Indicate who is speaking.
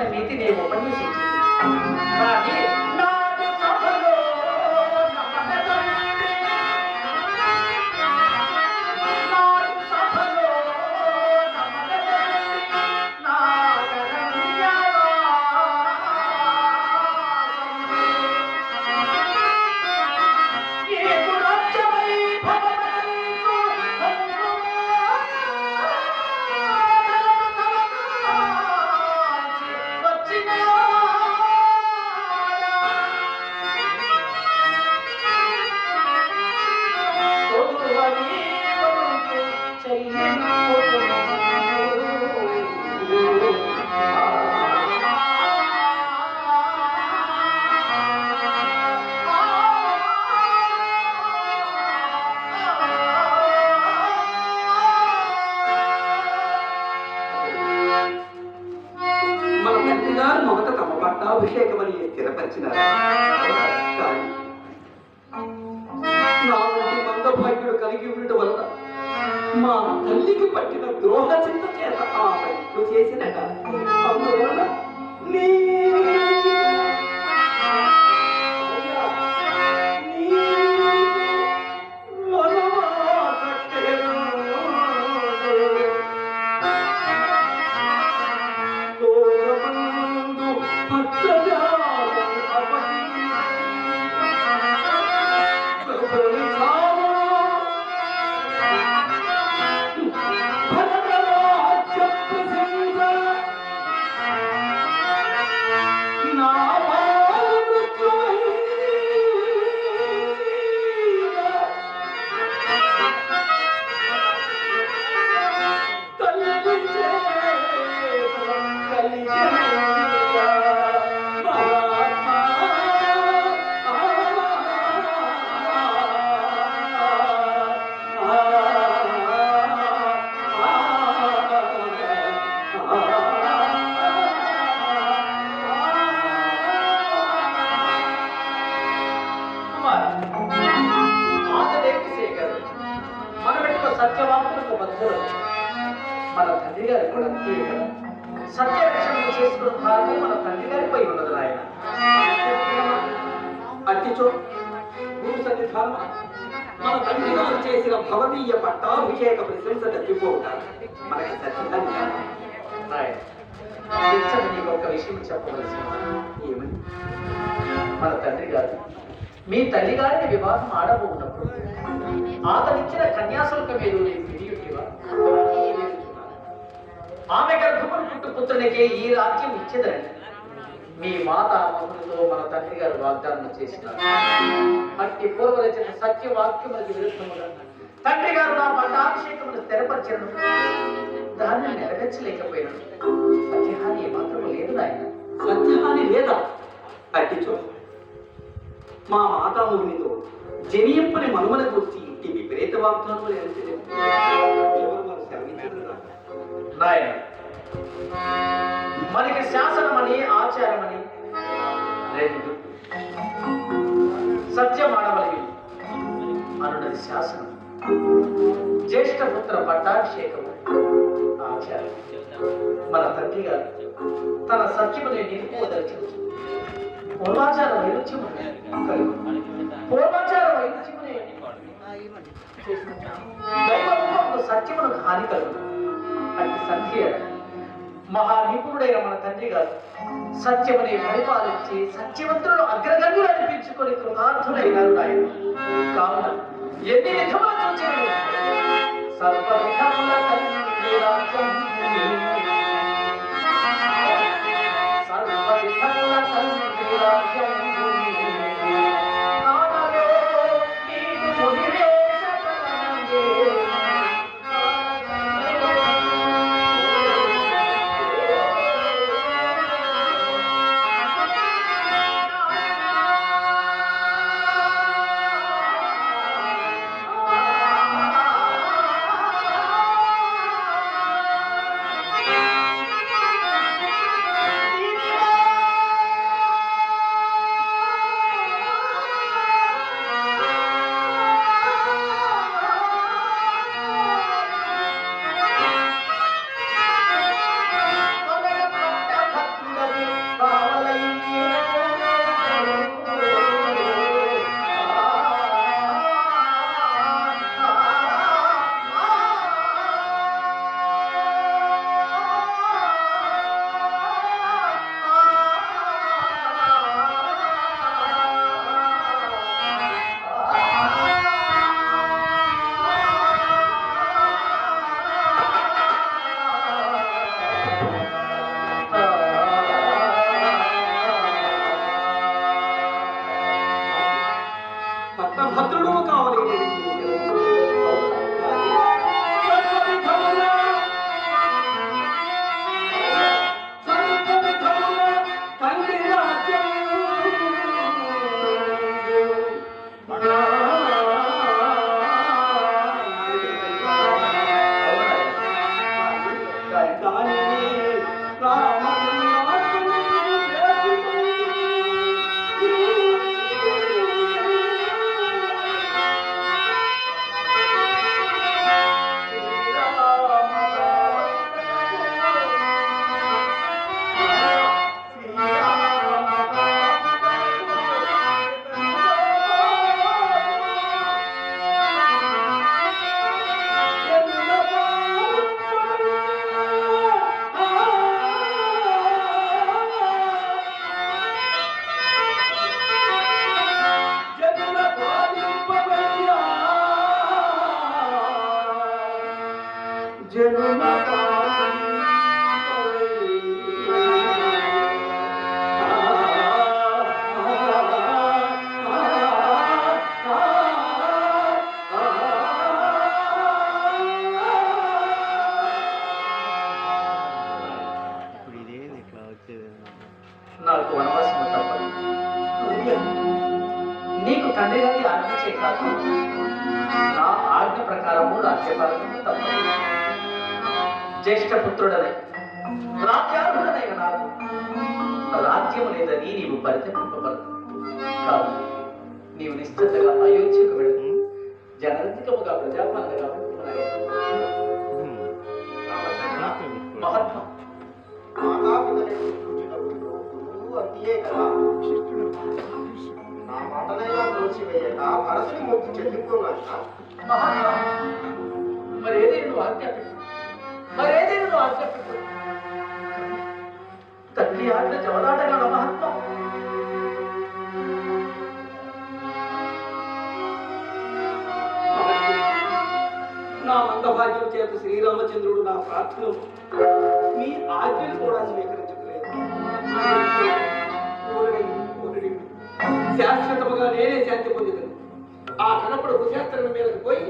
Speaker 1: నా నీతి నేను ఉపన్యసించింది
Speaker 2: మన తండ్రి గారు మొదట తమ పట్టాభిషేకమని స్థిరపరిచినారు
Speaker 1: Hallelujah.
Speaker 2: అట్టిచో గురు సన్నిధాన మన తండ్రి గారు చేసిన భవనీయ పట్టాభిషేక ప్రశంస తప్పిపోతారు మనకి సత్యాన్ని కాదు.
Speaker 1: నీకు ఒక విషయం చెప్పవలసి
Speaker 2: ఏమని?
Speaker 1: మన తండ్రి గారు మీ తల్లి గారిని వివాహం ఆడబోన్నప్పుడు ఆతనిచ్చిన కన్యాశుల్క మీరు నీకు ఆమె గర్భములు పుట్టు పుత్రునికే ఈ రాజ్యం ఇచ్చేదండి మీ మాత మహులతో మన తండ్రి గారు వాగ్దానం చేసినారు. అట్టి పూర్వరచన సత్యవాక్యములకు విరుద్ధముగా తండ్రి గారు నా పట్టాభిషేకమును స్థిరపరిచను దాన్ని నెరవేర్చలేకపోయినాను. సత్యహాని ఏమాత్రం లేదు నాయన.
Speaker 2: సత్యహాని లేదా? అట్టిచో మా మాతామునితో జనియంపని మనుమల గురించి ఇంటి విపరీత వాగ్దానములు ఎరచలేదు ఎవరు మన సెలవిచ్చారు
Speaker 1: నాయన మనకి శాసనమని ఆచారమని. రెండు సత్యం ఆడవలవి అనున్నది శాసనం. జ్యేష్ఠపుత్ర పట్టాభిషేకము ఆచారం. మన తండ్రి గారు తన సత్యముని నిలుపుదలిచి పూర్వాచార వైరుధ్యము కలుగు పూర్వాచార వైరుధ్యమునే సత్యమునకు హాని కలుగు అట్టి సంధ్య మహా నిపుణుడైన మన తండ్రి గారు సత్యమని పరిపాలించి సత్యవంతులను అగ్రగణ్యులు అనిపించుకొని కృతార్థులైనారు ఆయన కావున ఎన్ని విధముల చూచారు సర్వ విధముల రాజ్యపాలనము తప్పదు జ్యేష్ఠ పుత్రుడనై రాజ్యార్హుడనైన నాకు రాజ్యము లేదని నీవు పరితపింపబడదు. కాదు నీవు నిశ్చితగా అయోధ్యకు వెళదు జనరంజకముగా ప్రజాపాలనగా మహాత్మా.
Speaker 3: నా త్రోసివేయక భరతుని మొక్కి చెల్లిపోయినా
Speaker 1: మహాత్మా. మరి ఏదైనా నువ్వు ఆజ్ఞాపించు మరి ఏదైనా నువ్వు ఆజ్ఞాపించు తల్లి ఆజ్ఞ జవదాటగల మహాత్మ.
Speaker 2: నా మందభాగ్యం చేత శ్రీరామచంద్రుడు నా ప్రార్థన మీ ఆజ్ఞలు కూడా స్వీకరించట్లేదు శాశ్వతముగా నేనే శాంతి పొందిదను ఆ కనపడు కుశాస్త్రం మీదకు పోయి